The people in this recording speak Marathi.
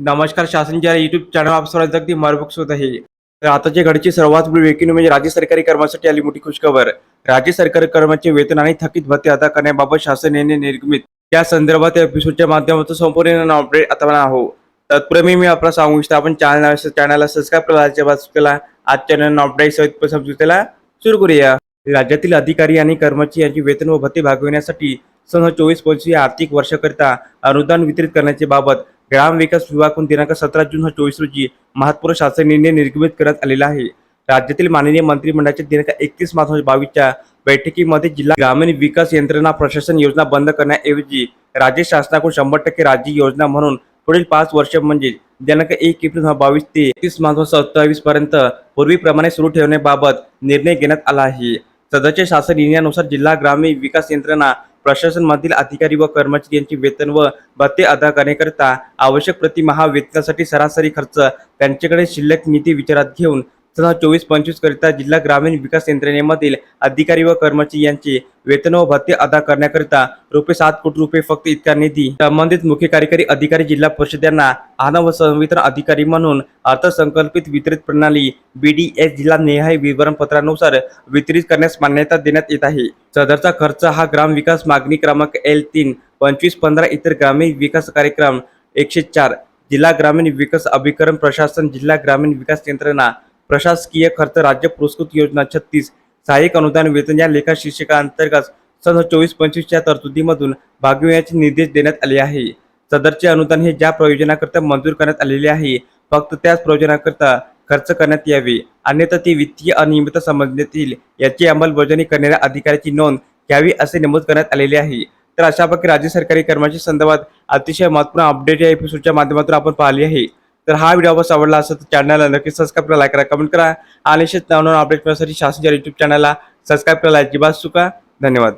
नमस्कार शासनच्या युट्यूब चॅनल आप सर्वांचं अगदी मरबूक होत आहे. तर आताच्या घडची सर्वात मोठी म्हणजे राज्य सरकारी कर्मासाठी आली मोठी खुशखबर. राज्य सरकारी कर्मचारी वेतन आणि थकीत भत्ते अदा करण्याबाबत शासन याने निर्गमित त्या संदर्भात या एपिसोडच्या माध्यमातून संपूर्ण अपडेट आता मला हो तत्पूर्वी मी आपला सांगू इच्छितो आपण चॅनल चॅनलला सबस्क्राईब केला केला आज चॅनल अपडेट सहित सुरू करूया. राज्यातील अधिकारी आणि कर्मचारी यांची वेतन व भत्ते भागविण्यासाठी सन चोवीस पंचवीस आर्थिक वर्षाकरिता अनुदान वितरित करण्याचे बाबत ग्राम विकास विभागून दिनांक सतरा जून चोवीस रोजी महत्त्वपूर्ण शासन निर्णय निर्गमित करण्यात आलेला आहे. राज्यातील माननीय मंत्रिमंडळाच्या दिनांक एकतीस मार्च बावीसच्या बैठकीमध्ये जिल्हा ग्रामीण विकास यंत्रणा प्रशासन योजना बंद करण्याऐवजी राज्य शासनाकडून शंभर टक्के राज्य योजना म्हणून पुढील पाच वर्ष म्हणजे दिनांक एक एप्रिल बावीस ते एकतीस मार्च सत्तावीस पर्यंत पूर्वीप्रमाणे सुरू ठेवण्याबाबत निर्णय घेण्यात आला आहे. सदरच्या शासन निर्णयानुसार जिल्हा ग्रामीण विकास यंत्रणा प्रशासन मधील अधिकारी व कर्मचारी यांचे वेतन व भत्ते अदा करण्याकरिता आवश्यक प्रतिमहा वेतनासाठी सरासरी खर्च त्यांच्याकडे शिल्लक निधी विचारात घेऊन सन चोवीस पंचवीस करिता जिल्हा ग्रामीण विकास यंत्रणेमधील अधिकारी व कर्मचारी यांचे वेतन व भत्ते अदा करण्याकरिता रुपये सात कोटी रुपये फक्त इतका निधी संबंधित मुख्य कार्यकारी अधिकारी जिल्हा परिषद यांना आना व संवितरण अधिकारी म्हणून अर्थसंकल्पित वितरित प्रणाली बीडीएस जिल्हा निहाय विवरणपत्रानुसार वितरित करण्यास मान्यता देण्यात येत आहे. सदरचा खर्च हा ग्राम विकास मागणी क्रमांक एल तीन पंचवीस पंधरा इतर ग्रामीण विकास कार्यक्रम एकशे चार जिल्हा ग्रामीण विकास अभिकरण प्रशासन जिल्हा ग्रामीण विकास यंत्रणा प्रशासकीय खर्च राज्य पुरस्कृत योजना छत्तीस सहाय्यक अनुदान वेतन या लेखा शीर्षकाअंतर्गत सन चोवीस पंचवीसच्या तरतुदीमधून भागविण्याचे निर्देश देण्यात आले आहे. सदरचे अनुदान हे ज्या प्रयोजनाकरता मंजूर करण्यात आलेले आहे फक्त त्याच प्रयोजनाकरता खर्च करण्यात यावे. अन्यथा ती वित्तीय अनियमित समजण्यात येईल याची अंमलबजावणी करणाऱ्या अधिकाऱ्याची नोंद घ्यावी असे नमूद करण्यात आलेले आहे. तर अशा प्रकारे राज्य सरकारी कर्मचारी संदर्भात अतिशय महत्त्वपूर्ण अपडेट या एपिसोडच्या माध्यमातून आपण पाहिली आहे. तर हा व्हिडिओ आपण आवडला असेल तर चॅनलला नक्की सबस्क्राईब करा लाईक करा कमेंट करा. आणि शेत नवनवीन अपडेट मिळण्यासाठी शासनच्या युट्यूब चॅनलला सबस्क्राईब करा अजिबात चुका. धन्यवाद.